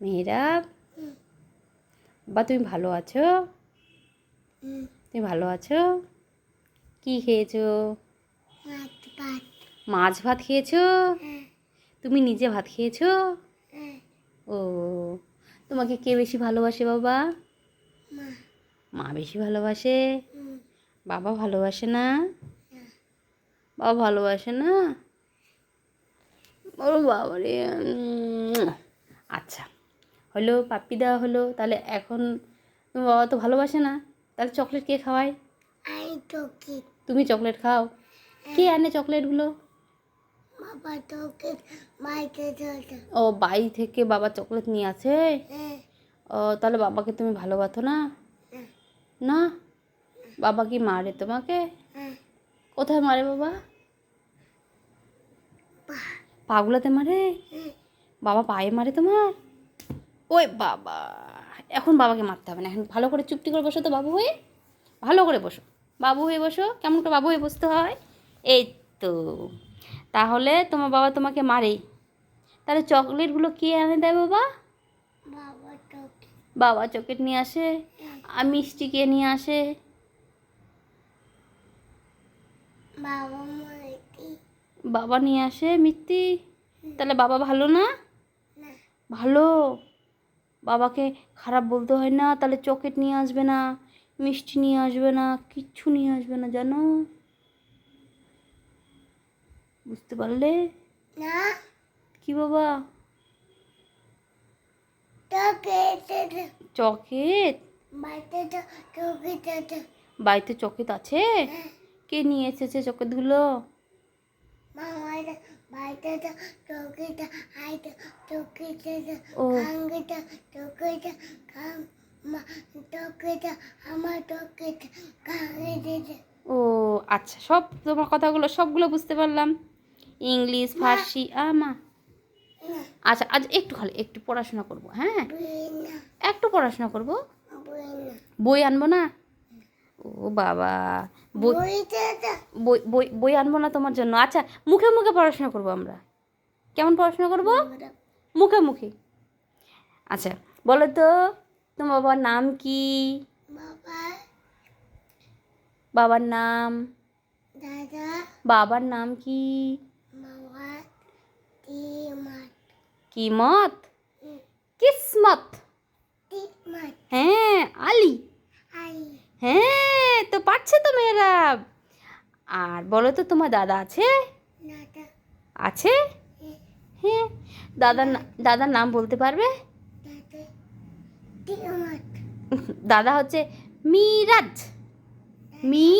মেহরাব বা তুমি ভালো আছো? তুমি ভালো আছো? কি খেয়েছো? মাছ ভাত খেয়েছো? তুমি নিজে ভাত খেয়েছো? ও, তোমাকে কে বেশি ভালোবাসে বাবা? মা বেশি ভালোবাসে? বাবা ভালোবাসে না? বাবা ভালোবাসে না? ও বাবা রে হলো পাপ্পি দেওয়া হলো তাহলে এখন তোমার বাবা তো ভালোবাসে না তাহলে চকলেট কে খাওয়ায়? তুমি চকলেট খাও। কে আনে চকলেটগুলো? ও বাড়ি থেকে বাবা চকলেট নিয়ে আসে? হ্যাঁ। ও তাহলে বাবাকে তুমি ভালোবাসো না? না? বাবা কি মারে তোমাকে? হ্যাঁ। কোথায় মারে বাবা? পাগুলাতে মারে? হ্যাঁ। বাবা পায়ে মারে তোমার? ওই বাবা এখন বাবাকে মারতে হবে না। এখন ভালো করে চুপটি করে বসো তো বাবু হয়ে। ভালো করে বসো। বাবু হয়ে বসো কেমন করে বাবু হয়ে বসতে হয়? এই তো তাহলে তোমার বাবা তোমাকে মারে তাহলে চকলেটগুলো কে এনে দেয় বাবা? বাবা চকলেট নিয়ে আসে আর মিষ্টি কে নিয়ে আসে? বাবা বাবা নিয়ে আসে মিত্তি তাহলে বাবা ভালো না। ভালো। বাবাকে খারাপ বলতে হয় না তাহলে চকলেট নিয়ে আসবে না মিষ্টি নিয়ে আসবে না কিচ্ছু নিয়ে আসবে না জানো? বুঝতে পারলে? না। কি বাবা? চকেট বাড়িতে চকেট আছে। কে নিয়ে এসেছে চকেটগুলো ও। আচ্ছা সব তোমার কথাগুলো সবগুলো বুঝতে পারলাম। ইংলিশ ফার্সি আমা আচ্ছা আজ একটু খালি একটু পড়াশোনা করব হ্যাঁ? একটু পড়াশোনা করব? বই আনব না? ও বাবা। বই বই বই আনব না তোমার জন্য। আচ্ছা মুখে মুখে পড়াশোনা করব আমরা। কেমন পড়াশোনা করব? মুখে মুখে। আচ্ছা বলো তো তোমার বাবার নাম কি? বাবা। বাবার নাম? দাদা। বাবার নাম কি? কিমত কিসমত। হ্যাঁ আলি। হ্যাঁ তো পারছে তো মেয়েরা। আর বলো তো তোমার দাদা আছে? আছে? হ্যাঁ দাদার দাদার নাম বলতে পারবে? দাদা হচ্ছে মিরাজ। মি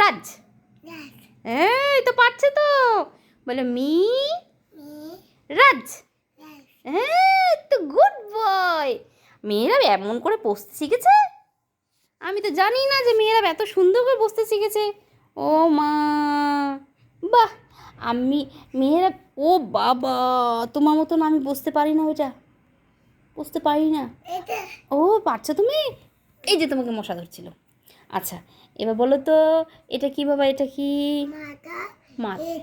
রাজ। এই তো পারছে তো। বলে মি রাজ। হ্যাঁ তো গুড বয় মেয়েরা এমন করে বসতে শিখেছে? আমি তো জানি না যে মেয়েরা এত সুন্দর করে বসতে শিখেছে। ও মা। বাহ আমি মেয়েরা ও বাবা তোমার মতন আমি বসতে পারি না ওইটা। বসতে পারি না। ও পারছ তুমি? এই যে তোমাকে মশা ধরছিল। আচ্ছা এবার বলো তো এটা কি বাবা এটা কি? মাথা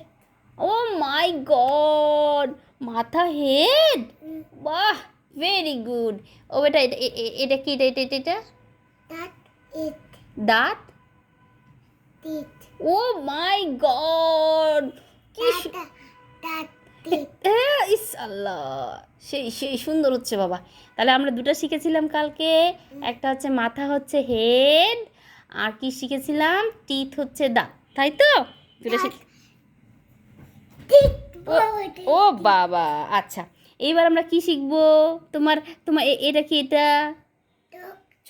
ও মাই গড মাথা হেড? বাহ ভেরি গুড। ও এটা এটা কি এটা এটা এটা দাঁত? Oh my God! কি ইস আল্লাহ! সেই সেই সুন্দর হচ্ছে বাবা। তাহলে আমরা দুটো শিখেছিলাম কালকে। একটা হচ্ছে মাথা হচ্ছে হেড আর কি শিখেছিলাম? টিথ হচ্ছে দাঁত। তাই তো? দুটো শিখ ও বাবা! আচ্ছা এইবার আমরা কি শিখব? তোমার তোমার এটা কি এটা?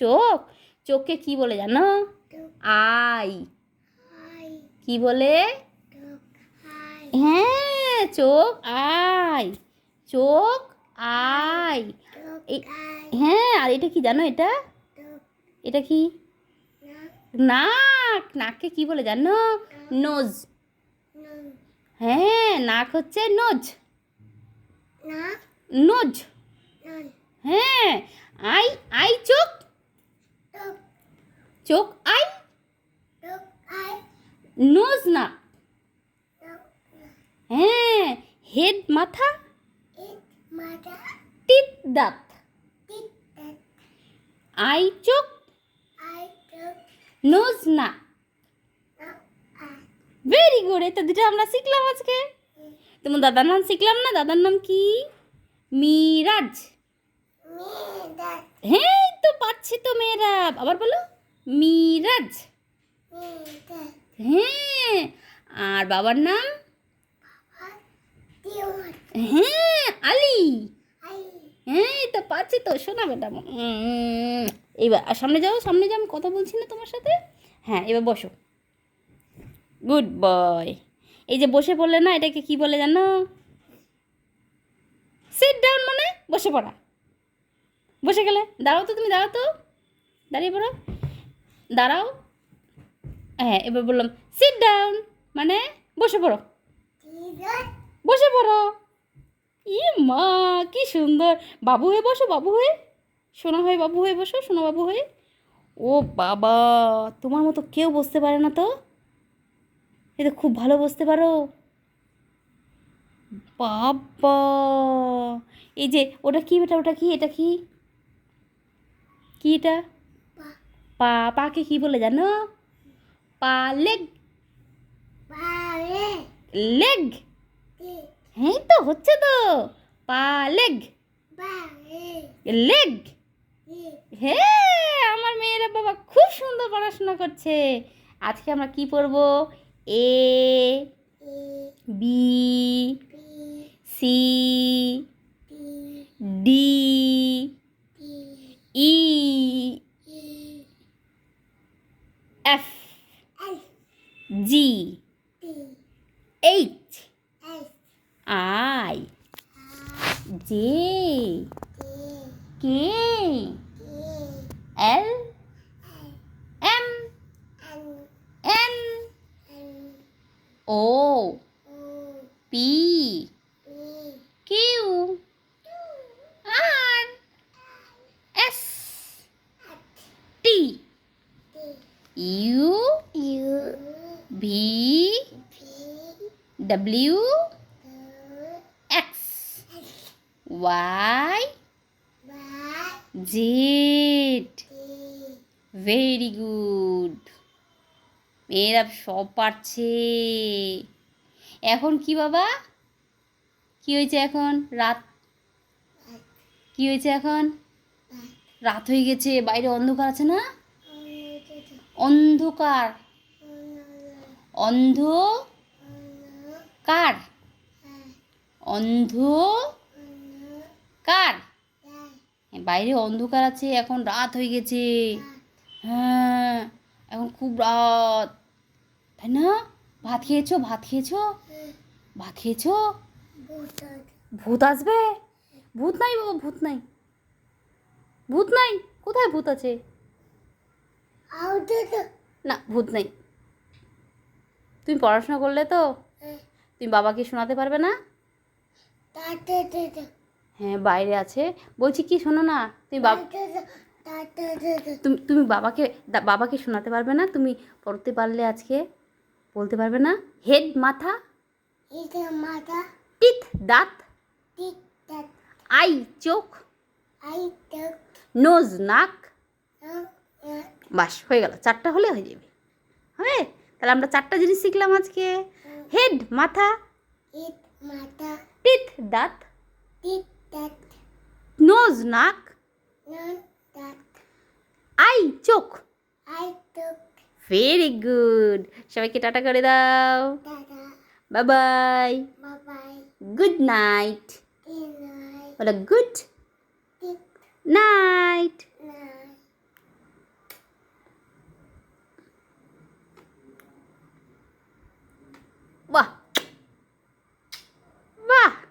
চোখ? চোখকে কি বলে জানো? আই। কি বলে? হ্যাঁ চোখ আই। চোখ আই। হ্যাঁ আর এটা কি জানো এটা? এটা কি? নাক। নাককে কি বলে জানো? নোজ। হ্যাঁ নাক হচ্ছে নোজ। না নোজ। হ্যাঁ আই আই চোখ। চোখ আই? নোজ না। হ্যাঁ হেড মাথা? মাথা দাঁত। আই চোখ? নোজ না। ভেরি গুড এই তো দুটো আমরা শিখলাম আজকে। তোমার দাদার নাম শিখলাম না? দাদার নাম কি? মিরাজ। হ্যাঁ তো পাচ্ছি তো মেয়েরা। আবার বলো। মিরাজ। হ্যাঁ আর বাবার নাম? হ্যাঁ আলী। হ্যাঁ এই তো পাচ্ছি তো শোনা এইবার আর সামনে যাও সামনে যাও আমি কথা বলছি না তোমার সাথে। হ্যাঁ এবার বসো। Good boy. এই যে বসে পড়লে না এটাকে কি বলে জানো? সিট ডাউন মানে বসে পড়া। বসে গেলে দাঁড়াও তো তুমি দাঁড়াও তো। দাঁড়িয়ে পড়ো। দাঁড়াও। হ্যাঁ এবার বললাম সিট ডাউন মানে বসে পড়ো। বসে পড়ো। ই মা, কি সুন্দর। বাবু হয়ে বসো, বাবু হয়ে। সোনা হয়ে বাবু হয়ে বসো, সোনা বাবু হয়ে। ও বাবা, তোমার মতো কেউ বসতে পারে না তো। এ তো খুব ভালো বসতে পারো। বাবা, এই যে, ওটা কি বেটা, ওটা কি, এটা কি? কি এটা? পা পাকে কি বলে জানো? পা লেগ লেগ হ্যাঁ তো হচ্ছে তো। পা লেগ লেগ হ্যাঁ আমার মেয়েরা বাবা খুব সুন্দর পড়াশোনা করছে। আজকে আমরা কি পড়ব? A B C D E. O o P p Q R S T t U u V p W w X Y y মেয়েরা সব পারছে। এখন কি বাবা? কি হয়েছে এখন? রাত? কি হয়েছে এখন? রাত হয়ে গেছে, বাইরে অন্ধকার আছে না? অন্ধকার। অন্ধ কার অন্ধ কার বাইরে অন্ধকার আছে, এখন রাত হয়ে গেছে। হ্যাঁ এখন খুব রাত। না? ভাত খেয়েছো? ভাত খেয়েছো? ভাত খেয়েছো? ভূত আসবে। ভূত নাই বাবা ভূত নাই। ভূত নাই? কোথায় ভূত আছে? না ভূত নাই। তুমি পড়াশোনা করলে তো? তুমি বাবাকে শোনাতে পারবে না? হ্যাঁ বাইরে আছে। বলছি কি শোনো না? তুমি বাবা তুমি তুমি বাবাকে বাবাকে শোনাতে পারবে না? তুমি পড়তে পারলে আজকে? বলতে পারবে না? হেড মাথা? মাথা? টিথ দাঁত? আই চোখ? আই নোজ নাক? নাক বাস হয়ে গেল। চারটা হলে হয়ে যাবে। হবে? তাহলে আমরা চারটা জিনিস শিখলাম আজকে। হেড মাথা? টিথ দাঁত? নোজ নাক? নন আই চোখ? I talk Very good. Shall we kita tata Bye bye. Bye bye. Good night. Good night. What a good night. night. Wah. Wah.